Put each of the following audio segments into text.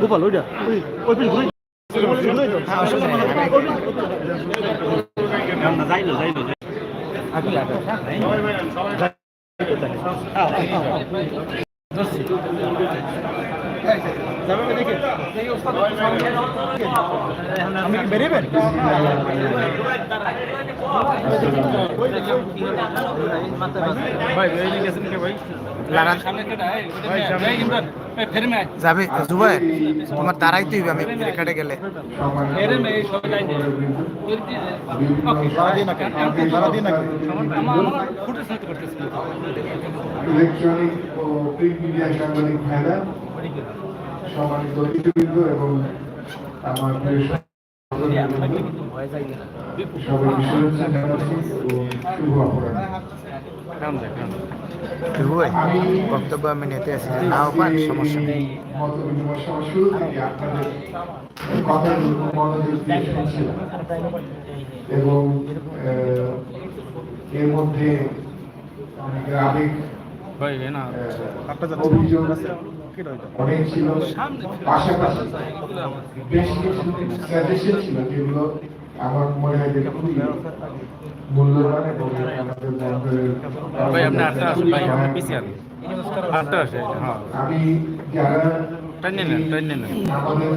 গোপাল ওইটা ওই ওই পিন ঘুরে যাইলো যাইলো বেরিয়েবেন যাবে জুবাই তোমার দাঁড়াইতে হইবে আমি এখানে গেলে। ইলেকট্রনিক ও প্রিন্ট মিডিয়া সাংবাদিক ভাইরা সম্মানিত অতিথিবৃন্দ এবং আমার প্রিয় জুবাই বক্তব্য আমি নিতে আসি নাও পান সমস্যা নেই। দিয়ে শুনছিলাম এবং এর মধ্যে অনেকের আবেগ অভিযোগ অনেক ছিল। পাশাপাশি বেশ কিছু সাজেশন ছিল যেগুলো আমার মনে হয় যে খুবই মূল্যবান এবং আমাদের হ্যাঁ আমি যারা আমাদের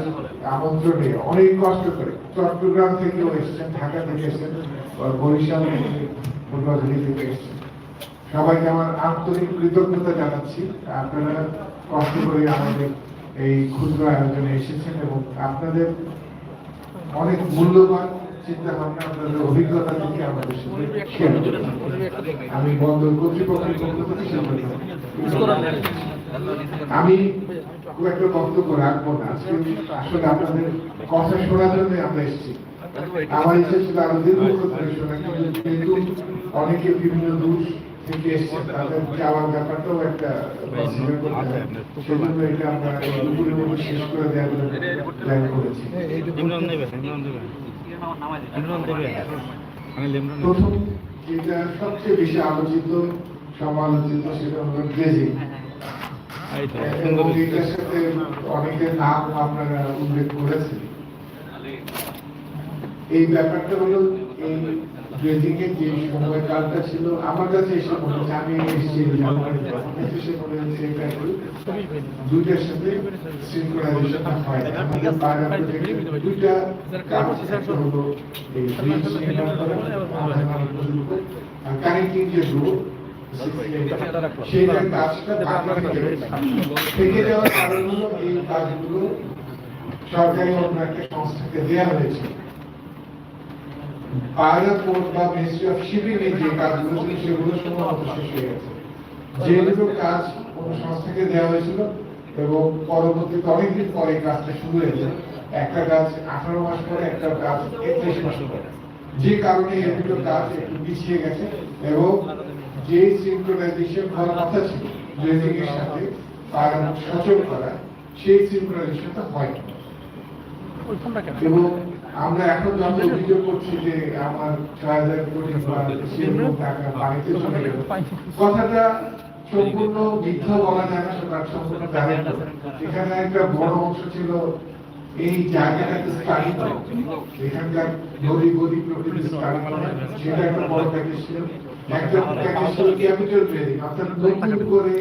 আমন্ত্রণে অনেক কষ্ট করে চট্টগ্রাম থেকেও এসেছেন ঢাকা থেকে এসেছেন বরিশাল থেকে থেকে এসেছেন। সবাইকে আমার আন্তরিক কৃতজ্ঞতা জানাচ্ছি। আপনারা কষ্ট করে আমাদের এই ক্ষুদ্র আয়োজনে এসেছেন এবং আপনাদের অনেক মূল্যবান চিন্তা ভাবনা আপনাদের অভিজ্ঞতা থেকে আমাদের সাথে আমি বন্দর কর্তৃপক্ষের আমি খুব একটা বক্তব্য রাখব না। আজকে আসলে আপনাদের কথা শোনার জন্য আমরা এসেছি। আমার ইচ্ছা ছিল আরও দীর্ঘক্ষণ ধরে শোনা কিন্তু অনেকে বিভিন্ন দূর থেকে এসেছে তাদের যাওয়ার ব্যাপারটাও একটা consider করতে হয়। সেজন্য এটা আমরা দুপুরের মধ্যে শেষ করে দেওয়ার জন্য প্ল্যান করেছি। ইমরান দেবে ইমরান দেবে ইমরান দেবে। আমি ইমরান প্রথম যেটা সবচেয়ে বেশি আলোচিত সমালোচিত সেটা হলো ড্রেজিং এটার সাথে অনেকের নাম আপনারা উল্লেখ করেছেন। এই ব্যাপারটা হলো এই এর যে ছিল, আমার কাছে এসে মনে হচ্ছে আমি এসেছি দুইটার সাথে হয় আমাদের দুইটা হলো, এই ব্রিজ কানেক্টিং যে সরকারি অন্য একটা সংস্থাকে দেওয়া হয়েছে। পায়রা বা মিনিস্ট্রি অফ শিপিং এর যে কাজগুলো ছিল সেগুলো সম্ভবত শেষ হয়ে গেছে। যেগুলো কাজ কোন সংস্থাকে দেওয়া হয়েছিল এবং পরবর্তীতে অনেকদিন পরে কাজটা শুরু হয়েছে। একটা কাজ আঠারো মাস পরে একটা কাজ একত্রিশ মাস পরে। যে কারণে এই দুটো কাজ একটু পিছিয়ে গেছে এবং যে সিনক্রোনাইজেশন হওয়ার কথা ছিল ড্রেজিং এর সাথে পায়রা সচল করা সেই সিনক্রোনাইজেশনটা হয়নি। এবং আমরা এখন যত অভিযোগ করছি যে আমার ছয় হাজার কোটি টাকা বাড়িতে চলে গেল, কথাটা সম্পূর্ণ মিথ্যা বলা যায় না, সেটা সম্পূর্ণ এখানে একটা বড় অংশ ছিল এই জায়গাটাকে এখানকার নদী গদি প্রকৃতি সেটা একটা বড় প্যাকেজ ছিল। একটা করে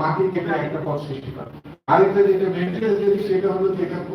মাটি কেটে একটা পথ সৃষ্টি করা। আরেকটা যেটা সেটা হলো যেটা তো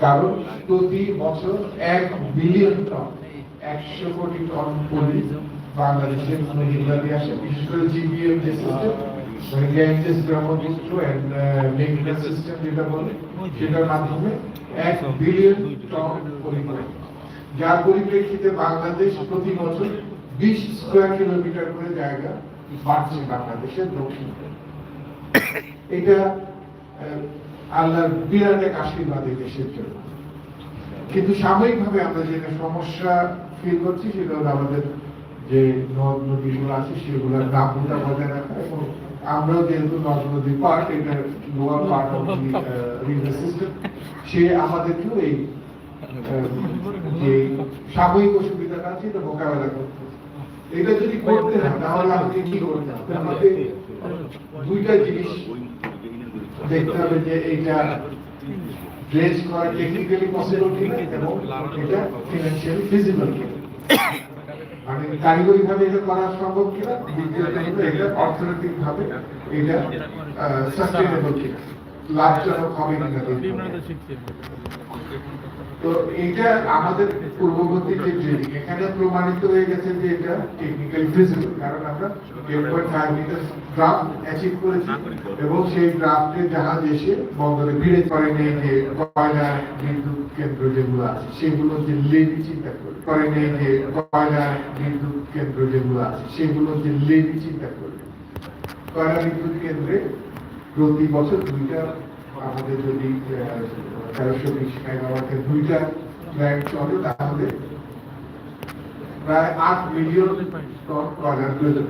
কারণ প্রতি বছর এক বিলিয়ন টন, একশো কোটি টন পলি বাংলাদেশের আসে, বিশেষ করে পরিপ্রেক্ষিতে বাংলাদেশ প্রতি বছর বিশ স্কোয়ার কিলোমিটার করে জায়গা বাড়ছে বাংলাদেশের দক্ষিণ। এটা আল্লাহর বিরাট এক আশীর্বাদ এই দেশের জন্য। কিন্তু সাময়িকভাবে আমরা যেটা সমস্যা ফিল করছি, সেটা হলো আমাদের যে নদ নদীগুলো আছে, সেগুলোর নামগুলো বজায় রাখা এবং আমরাও যেহেতু নদ নদীর পার্ট এটা lower part of river system সে আমাদেরকেও এই যে সাময়িক অসুবিধাটা আছে, এটা মোকাবেলা করতে এটা যদি করতে হয়, তাহলে আমাকে কি করতে হবে আমাকে দুইটা জিনিস দেখতে হবে যে এইটা ড্রেস করা টেকনিক্যালি পসিবল কিনা এবং এটা ফিনান্সিয়ালি ফিজিবল কিনা মানে কারিগরি ভাবে এটা করা সম্ভব কিনা, দ্বিতীয়ত হলো এটা অর্থনৈতিক ভাবে এটা সাস্টেনেবল কিনা লাভজনক হবে কিনা। তো এটা আমাদের পূর্ববর্তী যে ট্রেনিং এখানে প্রমাণিত হয়ে গেছে যে এটা টেকনিক্যালি কারণ আমরা 8.5 মিটার অ্যাচিভ করেছি এবং সেই ড্রাফটে জাহাজ এসে বন্দরে ভিড়ে করে যে কয়লা বিদ্যুৎ কেন্দ্র যেগুলো আছে, সেগুলো যে লেভি চিন্তা করে যে কয়লা বিদ্যুৎ কেন্দ্র যেগুলো আছে, সেগুলো যে চিন্তা করে। কয়লা বিদ্যুৎ কেন্দ্রে প্রতি বছর দুইটা আমাদের যদি তেরোশো বিশ মেগাওয়াটের দুইটা প্ল্যান্ট চলে তাহলে প্রায় আট মিলিয়ন টন কয়লার প্রয়োজন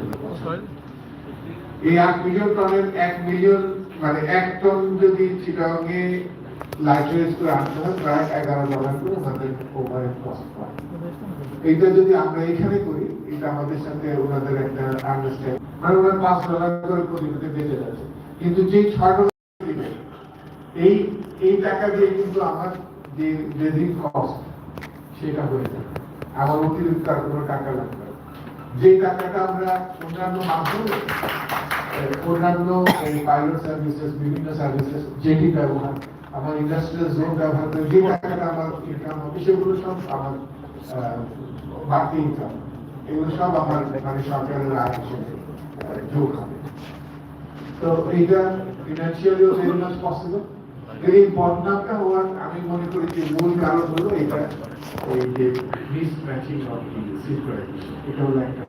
এই আট মিলিয়ন টনের এক মিলিয়ন মানে এক টন যদি লাইসেন্স করে আনতে হয় প্রায় এগারো ডলার করে আমাদের ওভারের কস্ট হয়। এইটা যদি আমরা এখানে করি এটা আমাদের সাথে ওনাদের একটা আন্ডারস্ট্যান্ড মানে ওরা পাঁচ ডলার করে বেঁচে যাচ্ছে। কিন্তু যে ছয় এই এই টাকা দিয়ে কিন্তু আমার যে বেসিক কস্ট সেটা হয়ে যাবে আমার অতিরিক্ত আর কোনো টাকা লাগবে যে টাকাটা আমরা অন্যান্য মাধ্যমে অন্যান্য এই পাইলট সার্ভিসেস বিভিন্ন সার্ভিসেস যেটি ব্যবহার, আমার ইন্ডাস্ট্রিয়াল জোন ব্যবহার করে যে টাকাটা আমার ইনকাম হবে, সেগুলো সব আমার বাড়তি ইনকাম এগুলো সব আমার মানে সরকারের আয় হিসেবে যোগ হবে। তো এইটা ফিনান্সিয়ালিও ভেরি মাচ পসিবল এই বদনামটা হওয়ার আমি মনে করি যে মূল কারণ হলো এটা, এই যে মিসম্যাচিং অফ সিকিউরিটি এটা হলো একটা